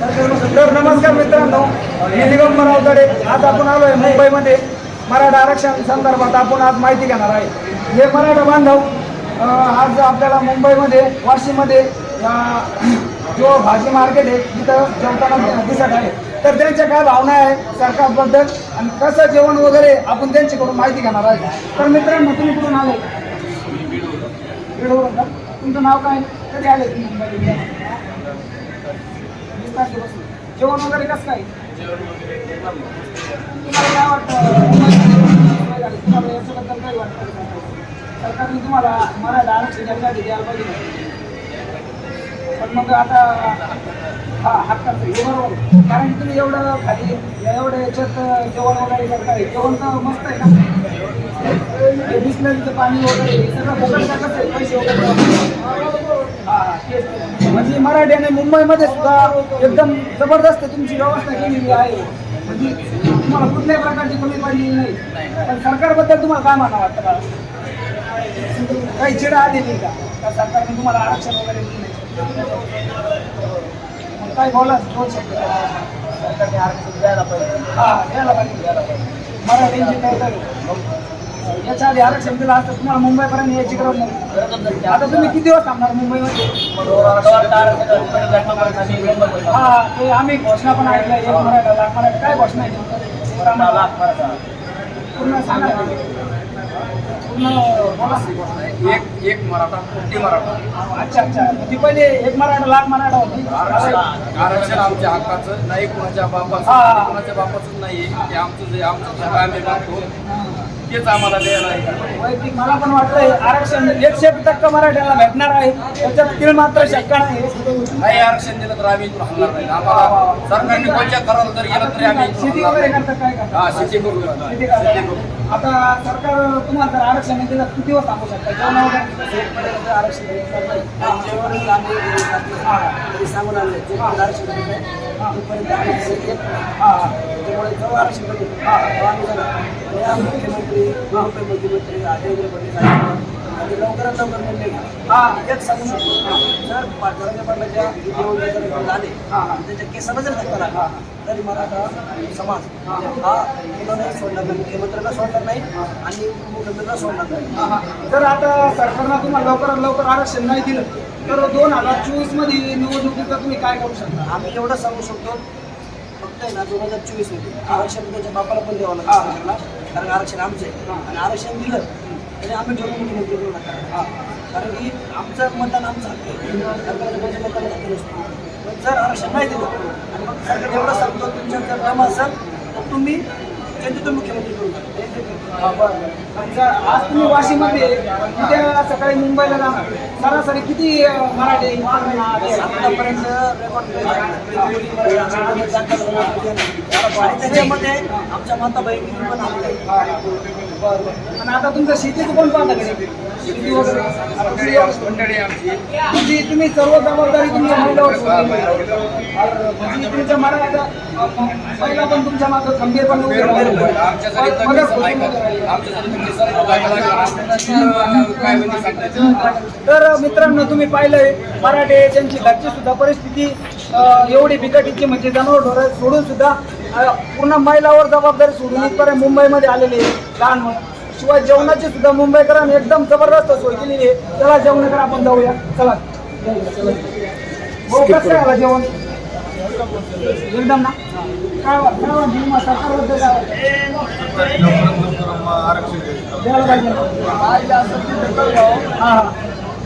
तर नमस्कार मित्रांनो. मी निगम रावतडे आज आपण आलोय मुंबईमध्ये. मराठा आरक्षण संदर्भात आपण आज माहिती घेणार आहे. हे मराठा बांधव आज आपल्याला मुंबईमध्ये वाशीमध्ये जो भाजी मार्केट आहे तिथं जेवताना दिसत आहे. तर त्यांच्या काय भावना आहे सरकारबद्दल आणि कसं जेवण वगैरे आपण त्यांच्याकडून माहिती घेणार आहे. तर मित्रांनो तुम्ही कुठून आले? तुमचं नाव काय? कधी आले तुम्ही मुंबईला वीस तारखेपासून. जेवण वगैरे कसं काय? तुम्हाला काय वाटतं? तुम्हाला याच्याबद्दल काय वाटतं? सरकारने तुम्हाला मराठा आरक्षण याच्यासाठी द्यायला पाहिजे? पण मग आता हा हक्काचं हे बरोबर. कारण तुम्ही एवढं खाली एवढं याच्यात जेवण वगैरे करताय. जेवण तर मस्त आहे ना? बिसलरीचं पाणी वगैरे सगळं फुकट कसं आहे? पैसे वगैरे? हा, तेच. म्हणजे मराठ्याने मुंबईमध्ये सुद्धा एकदम जबरदस्त तुमची व्यवस्था केलेली आहे. म्हणजे तुम्हाला कुठल्याही प्रकारची कमी पडलेली नाही. पण सरकारबद्दल तुम्हाला काय म्हणा वाटतं काही चिडा आलेली का? का सरकारने तुम्हाला आरक्षण वगैरे दिलं काय बोला दोन शब्द सरकारने आरक्षण द्यायला पाहिजे. हा द्यायला पाहिजे द्यायला पाहिजे. मराठ्यांची काय तर याच्या आधी आरक्षण दिलं असतं तुम्हाला मुंबईपर्यंत यायची गरज आता तुम्ही किती दिवस थांबणार मुंबईमध्ये? हा ते आम्ही घोषणा पण ऐकल्या एक मराठा लाख मराठा काय घोषणा आहे? पूर्ण सांगा एक एक मराठा कोटी मराठा. अच्छा अच्छा. ती पहिले एक मराठा लाख मराठा होती. आरक्षण आमच्या हक्काचं नाही कोणाच्या बापाचं हा. नाही कोणाच्या बापाचं नाही ते आमचं जे आमचं तेच आम्हाला द्यायला आहे. वैयक्तिक मला पण वाटतंय आरक्षण एकशे टक्का मराठ्याला भेटणार आहे. त्याच्यात तीळ मात्र शक्का नाही. आरक्षण दिलं तर आम्ही इथून हलणार नाही. आम्हाला सरकारने कोणत्या करायला जर गेलं तरी आम्ही इथून शेती हलणार वगैरे नाही. करतात काय हा शेती करू शेती आता सरकार तुम्हाला जर आरक्षण नाही दिलं किती दिवस थांबू शकता? जेवण वगैरे आरक्षण सांगून आणले जे पण आरक्षण भेटत नाही, तोपर्यंत आम्ही हे येत नाही. हा. हा त्यामुळे जेव्हा आरक्षण आम्ही जाणार. या मुख्यमंत्री उपमुख्यमंत्री देवेंद्र फडणवीस आहेत. आणि लवकरात लवकर निर्णय घ्या. हा एक सांगू शकतो. जर पाटलाच्या त्याच्या केसाला जर धक्का लागला तरी मराठा समाज हा मुलांनाही सोडणार नाही. मुख्यमंत्र्यांना सोडणार नाही आणि उपमुख्यमंत्र्यांना सोडणार नाही. जर आता सरकारनं तुम्हाला लवकरात लवकर आरक्षण नाही दिलं तर दोन हजार चोवीसमध्ये निवडणुकीचं तुम्ही काय करू शकता? आम्ही एवढं सांगू शकतो फक्त ना दोन हजार चोवीसमध्ये आरक्षण त्याच्या बापाला पण द्यावं सरकारला. कारण आरक्षण आमचं आहे. आणि आरक्षण दिलं तरी आम्ही ठरवून मुख्यमंत्री करू नका. कारण की आमचं मतदान आमचं हक्क आहे. कोणत्या मतदानाचा हक्क नसतो. पण जर आरक्षण नाही दिलं आणि मग सरकार एवढं सांगतो तुमच्या जर काम असेल तर तुम्ही जनतेतून मुख्यमंत्री करू नका जर आज तुम्ही वाशीमध्ये उद्या सकाळी मुंबईला जाणार सरासरी किती मराठी आतापर्यंत रेकॉर्ड त्याच्यामध्ये आमच्या माता बहिणी पण आले आहेत आणि आता तुमचं शेतीचं कोण पाहता शेती वगैरे. आता तुम्ही मंडळी आमची. म्हणजे तुम्ही सर्व जबाबदारी तुमच्या महिलावर म्हणजे तुमच्या मराठा पहिला पण तुमच्या मागं खंबीरपणे उभे तर म्हणजे तर मित्रांनो तुम्ही पाहिलंय मराठे त्यांची घरची सुद्धा परिस्थिती एवढी बिकटीची म्हणजे जनावर ढोरं सोडून सुद्धा पूर्ण महिलावर जबाबदारी सोडून इथपर्यंत मुंबईमध्ये आलेली आहे. लहान शिवाय जेवणाची सुद्धा मुंबईकरांनी एकदम जबरदस्त सोय केलेली आहे. चला जेवणाकडे आपण जाऊया. चला. हो कसं आहे जेवण? एकदम ना? काय काय वाटतं सरकारबद्दल काय?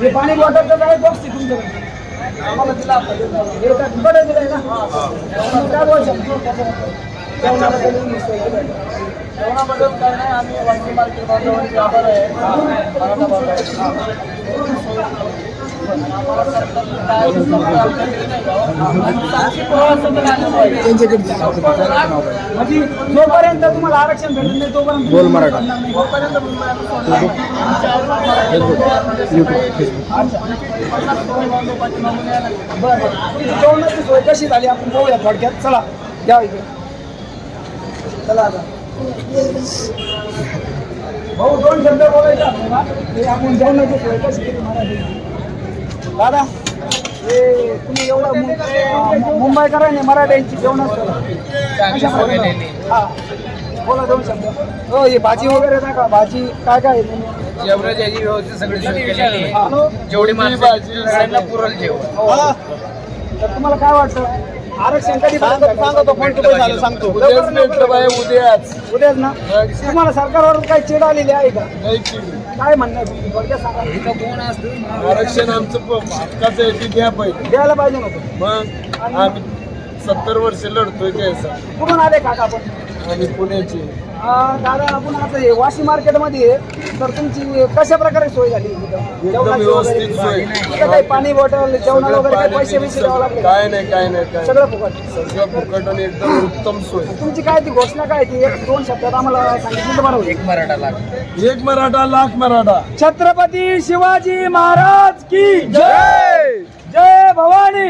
हे पाणी बॉटलचं काय बॉक्स आहे तुमच्याकडे. बरं दिलंय ना काय बोलू शकतो जेवणाबद्दल काय नाही आम्ही वाशी मार्केट बांधवांचे आहे मराठा म्हणजे जोपर्यंत तुम्हाला आरक्षण भेटत नाही तोपर्यंत बोल मराठा. जेवणाची सोय कशी झाली आपण पाहूया थोडक्यात चला या इकडे चला आता भाऊ दोन शब्द बोलायचे आपण जेवणाची सोय कशी केली मराठी दादा हे तुम्ही एवढं मु- मुंबईकरांनी मराठ्यांची जेवण हा. बोला दोन शब्द हो हे भाजी वगैरे नाही का भाजी काय काय आहे मेनू? जेवणाची व्यवस्था सगळी सोय केलेली आहे. हा. जेवढी माणसं सगळ्यांना पुरल जेवण. हो. तर तुम्हाला काय वाटतं? आरक्षण कधी सांगतो फोन झालं सांगतो. उद्याच भेटलं बाई उद्याच. उद्याच ना? तुम्हाला सरकारवर काही चिड आलेली आहे का? काय म्हणणं आहे तुमचं? थोडक्यात सांगा. आरक्षण आमचं प- हक्काचं आहे ते घ्या पाहिजे द्यायला पाहिजे. मग आम्ही सत्तर वर्ष लढतोय त्याचा कुठून आले काका आपण? आणि पुण्याची. दादा आपण आता हे वाशी मार्केटमध्ये आहे. तर तुमची कशा प्रकारे सोय झाली? जेवणाची व्यवस्थित? सोय. इथं काही पाणी बॉटल जेवणाला वगैरे काही पैसे बिसे द्यावं लागले का? काय नाही काय नाही काय सगळं फुकट सगळं फुकट आणि एकदम उत्तम सोय तुमची काय ती घोषणा काय ती एक दोन शब्दात आम्हाला सांगितलं तर बरं होईल. एक मराठा लागतो एक मराठा लाख मराठा छत्रपती शिवाजी महाराज की जय जय भवानी